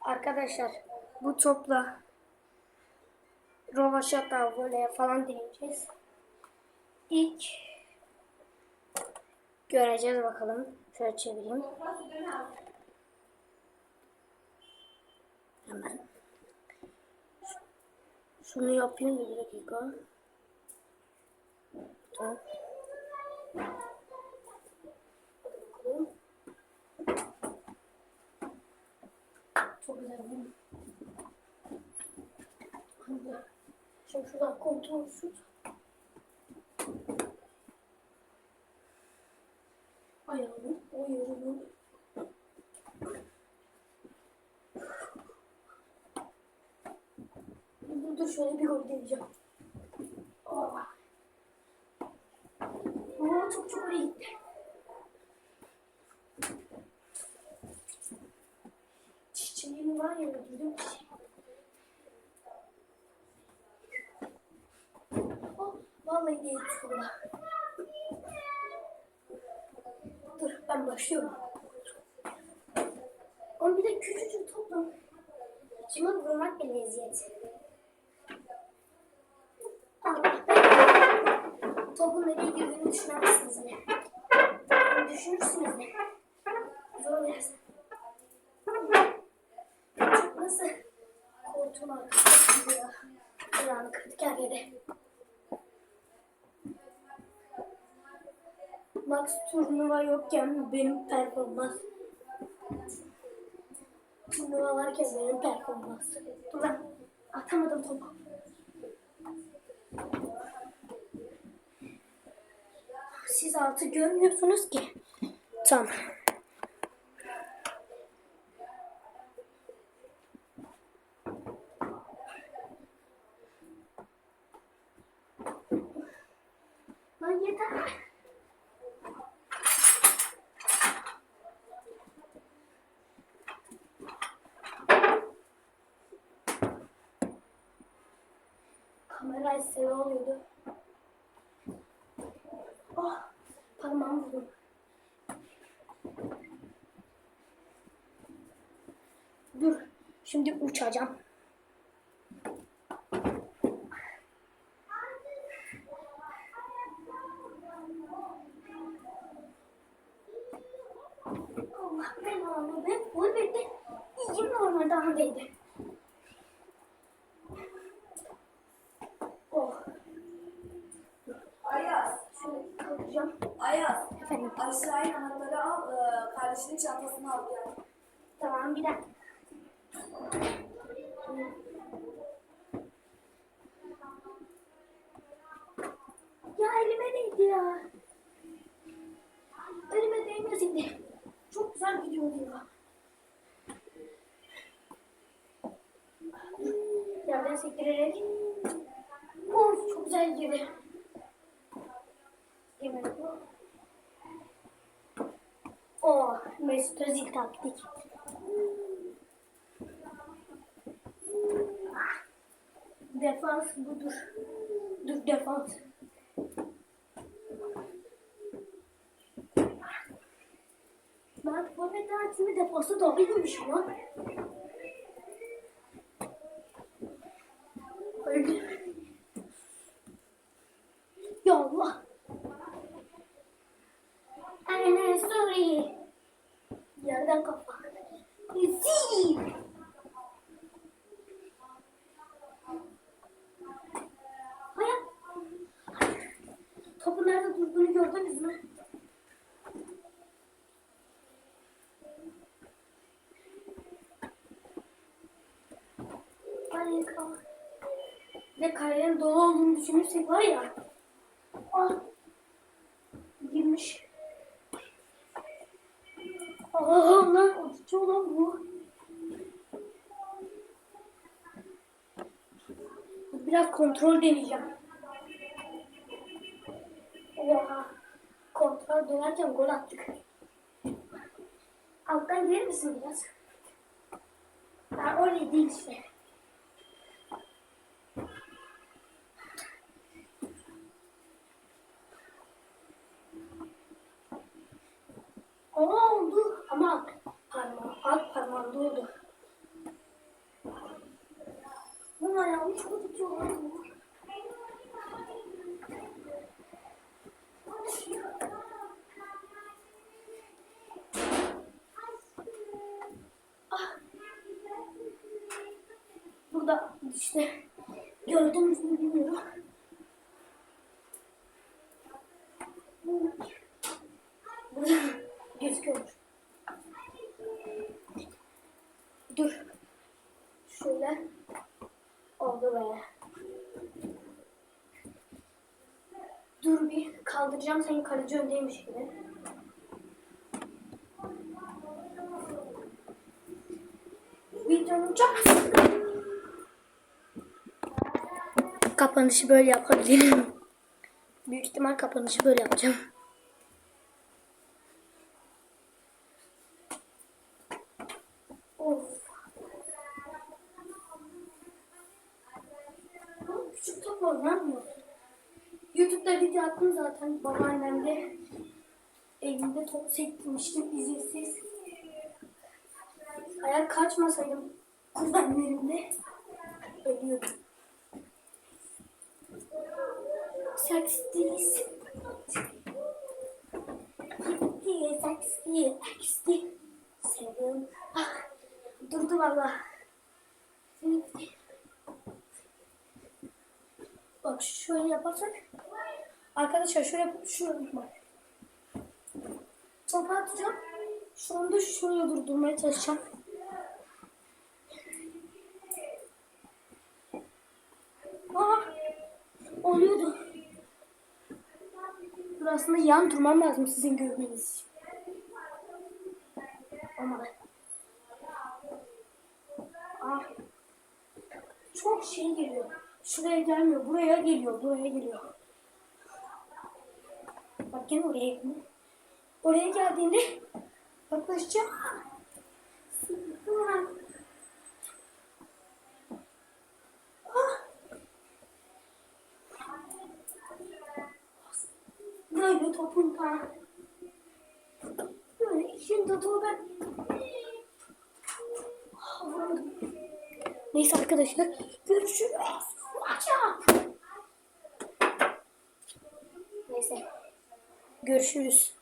Arkadaşlar bu topla rovaşata, voley falan deneyeceğiz. İlk göreceğiz bakalım. Şöyle çevireyim. Hemen. Şunu yapayım bir dakika. Tamam. Bakalım. Çok güzel değil mi? Hadi. Şimdi şuradan kontrolsüz. Ayağını, o. Dur dur şöyle bir gol deneyeceğim. Oh. Oo, çok çok iyi gitti. Çiçeğim var ya öldürdüm çiçeği. Oh, vallahi değil şurada. Dur ben başlıyorum. Ama bir de küçücük topla. İçime vurmak bile eziyet. Topun nereye girdiğini düşünemezsiniz bile. Düşünürsünüz de. Zor biraz. Max turnuva yokken benim performans. Turnuva varken benim performans. Dur lan. Atamadım topu. Siz altı görmüyorsunuz ki. Tamam. Lan yeter. İse ne oluyordu? Oh, parmağım vurdum. Dur, şimdi uçacağım. Allah belanı be, bu bende iyi normalde andaydı. Oh, Ayaz, şöyle kalkacağım. Ayaz. Efendim, Aşağı in anahtarı al, e, kardeşinin çantasını al gel. tamam bir dakika. Ya elime değdi ya. Elime değmeseydi. Çok güzel gidiyordu ya. Yerden sektirerek. Of çok güzel girdi. Yemin Oh, Özil taktik. Defans budur. Dur defans. Ben forvet dersimi defansa da bilmişim lan. Öldü. Ya Allah. Anne sorry. Yerden kafa. Zil. Hayır. Topun nerede durduğunu gördünüz mü? Ay kal. Ve kalenin dolu olduğunu düşünürsek var ya. Ah. Girmiş. Aa lan acıcı olan bu. Biraz kontrol deneyeceğim. Oha. Kontrol dönerken gol attık. Alttan gelir misin biraz? Ha öyle değil işte. Aa oldu ama parmağım, alt parmağımda oldu. Bunun ayağını çok tutuyorlar. Ah. Burada işte gördünüz mü bilmiyorum. Burada gözüküyor. Dur. Şöyle. Oldu be. Dur bir kaldıracağım seni kaleci öndeymiş gibi. Videonun çok Kapanışı böyle yapabilirim. Büyük ihtimal kapanışı böyle yapacağım. Of. Bu küçük top oynanmıyor. Attım zaten. Babaannemde evinde top sektirmiştim izinsiz. Eğer kaçmasaydım kuzenlerimde ölüyordum. Sexties. Gitti, sexy, sexy. Seviyorum. Ah, durdu valla. Bak şöyle yaparsak. Arkadaşlar şöyle şunu bak. Topu atacağım. Şu anda şöyle durdurmaya çalışacağım. Aa, oluyordu. Dur aslında yan durmam lazım sizin görmeniz için. Olmadı. Ah. Çok şey geliyor. Şuraya gelmiyor. Buraya geliyor. Buraya geliyor. Gene oraya geliyor. Oraya geldiğinde yaklaşacağım. Ah. Böyle topun kan. Böyle şimdi topu ben Ah. Neyse arkadaşlar görüşürüz. Maça. Neyse görüşürüz.